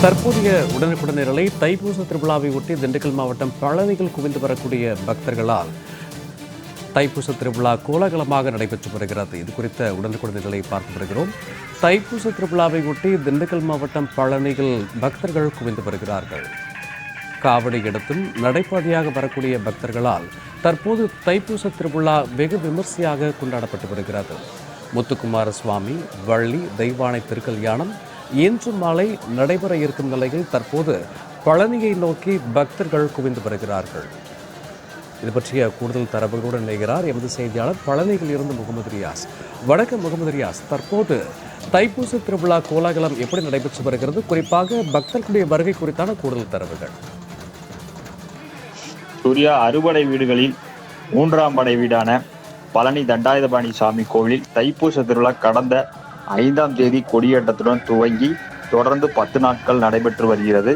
தற்போதைய உடனுக்குடன் நிரலை தைப்பூச திருவிழாவை ஒட்டி திண்டுக்கல் மாவட்டம் பழனியில் குவிந்து வரக்கூடிய பக்தர்களால் தைப்பூச திருவிழா கோலாகலமாக நடைபெற்று வருகிறது. இது குறித்த உடனுக்குடன் நிலை பார்த்து வருகிறோம். தைப்பூச திருவிழாவை ஒட்டி திண்டுக்கல் மாவட்டம் பழனியில் பக்தர்கள் குவிந்து வருகிறார்கள். காவடி எடுத்தும் நடைபாதையாக வரக்கூடிய பக்தர்களால் தற்போது தைப்பூச திருவிழா வெகு விமர்சையாக கொண்டாடப்பட்டு வருகிறது. முத்துக்குமார சுவாமி வள்ளி தெய்வானை திருக்கல்யாணம் இன்று மாலை நடைபெற இருக்கும் நிலையில் தற்போது பழனியை நோக்கி பக்தர்கள் குவிந்து வருகிறார்கள். இது பற்றிய கூடுதல் தரவுகளுடன் இணைகிறார் எமது செய்தியாளர் பழனியில் இருந்து முகமது ரியாஸ். வணக்கம் முகமது ரியாஸ். தற்போது தைப்பூச திருவிழா கோலாகலம் எப்படி நடைபெற்று வருகிறது? குறிப்பாக பக்தர்களுடைய வருகை குறித்தான கூடுதல் தரவுகள். சூர்யா அறுபடை வீடுகளில் மூன்றாம் படை வீடான பழனி தண்டாயுதபாணி சாமி கோவிலில் தைப்பூச திருவிழா கடந்த ஐந்தாம் தேதி கொடியேற்றத்துடன் துவங்கி தொடர்ந்து பத்து நாட்கள் நடைபெற்று வருகிறது.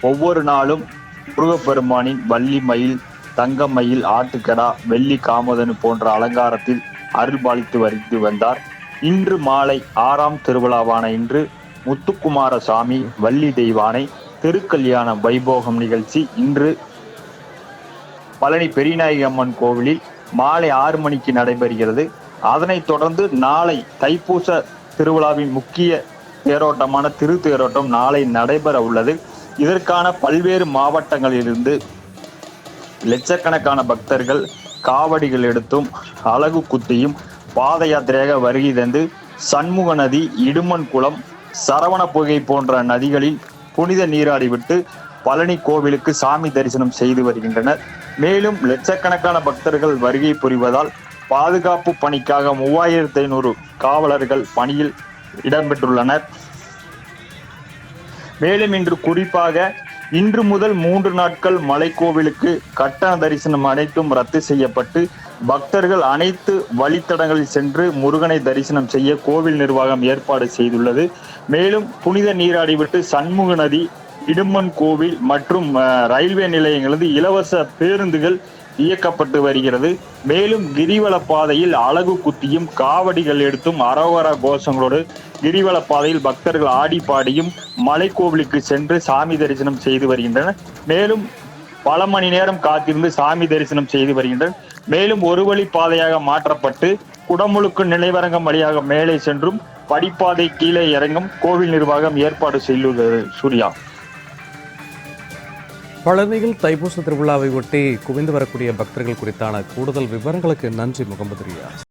ஒவ்வொரு நாளும் முருகப்பெருமானின் வள்ளி மயில் தங்க மயில் ஆட்டுக்கடா வெள்ளி காமதனு போன்ற அலங்காரத்தில் அருள்பாலித்து வருத்து வந்தார். இன்று மாலை ஆறாம் திருவிழாவான இன்று முத்துக்குமார சாமி வள்ளி தெய்வானை திருக்கல்யாண வைபோகம் நிகழ்ச்சி இன்று பழனி பெரியநாயகி அம்மன் கோவிலில் மாலை ஆறு மணிக்கு நடைபெறுகிறது. அதனைத் தொடர்ந்து நாளை தைப்பூச திருவிழாவின் முக்கிய தேரோட்டமான திரு தேரோட்டம் நாளை நடைபெற உள்ளது. இதற்கான பல்வேறு மாவட்டங்களிலிருந்து லட்சக்கணக்கான பக்தர்கள் காவடிகள் எடுத்தும் அழகு குத்தியும் பாத யாத்திரையாக வருகை தந்து சண்முக நதி இடுமன் குளம் சரவண புகை போன்ற நதிகளில் புனித நீராடிவிட்டு பழனி கோவிலுக்கு சாமி தரிசனம் செய்து வருகின்றனர். மேலும் லட்சக்கணக்கான பக்தர்கள் வருகை புரிவதால் பாதுகாப்பு பணிக்காக மூவாயிரத்தி ஐநூறு காவலர்கள் பணியில் இடம்பெற்றுள்ளனர். மேலும் இன்று குறிப்பாக இன்று முதல் மூன்று நாட்கள் மலைக்கோவிலுக்கு கட்டண தரிசனம் அனைத்தும் ரத்து செய்யப்பட்டு பக்தர்கள் அனைத்து வழித்தடங்களில் சென்று முருகனை தரிசனம் செய்ய கோவில் நிர்வாகம் ஏற்பாடு செய்துள்ளது. மேலும் புனித நீராடிவிட்டு சண்முக நதி இடுமன் கோவில் மற்றும் ரயில்வே நிலையங்களிலிருந்து இலவச பேருந்துகள் இயக்கப்பட்டு வருகிறது. மேலும் கிரிவல பாதையில் அழகு குத்தியும் காவடிகள் எடுத்தும் அரோகர கோஷங்களோடு கிரிவல பாதையில் பக்தர்கள் ஆடி பாடியும் மலைக்கோவிலுக்கு சென்று சாமி தரிசனம் செய்து வருகின்றனர். மேலும் பல மணி நேரம் காத்திருந்து சாமி தரிசனம் செய்து வருகின்றனர். மேலும் ஒரு வழி பாதையாக மாற்றப்பட்டு குடமுழுக்கு நினைவரங்கம் வழியாக மேலே சென்றும் படிப்பாதை கீழே இறங்கும் கோவில் நிர்வாகம் ஏற்பாடு செய்துள்ளது. சூர்யா. பழனியில் தைப்பூச திருவிழாவை ஒட்டி குவிந்து வரக்கூடிய பக்தர்கள் குறித்தான கூடுதல் விவரங்களுக்கு நன்றி முகமது ரியாஸ்.